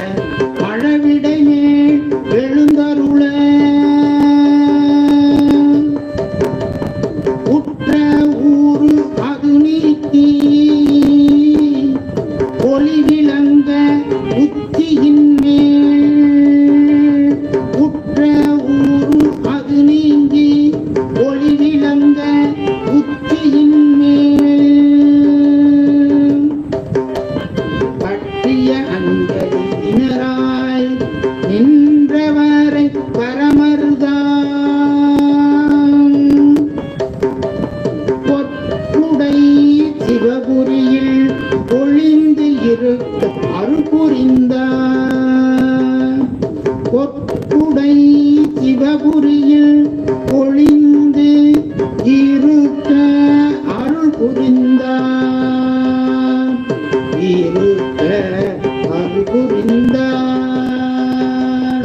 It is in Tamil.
Yeah. நின்றவரை பரமருதான். பொற்றுடை சிவபுரியில் ஒளிந்து இருக்க அருள்புரிந்தார் பொற்றுடை சிவபுரியில் ஒளிந்து இருக்க அருள் புரிந்தார். இருக்க அருள் புரிந்தார்.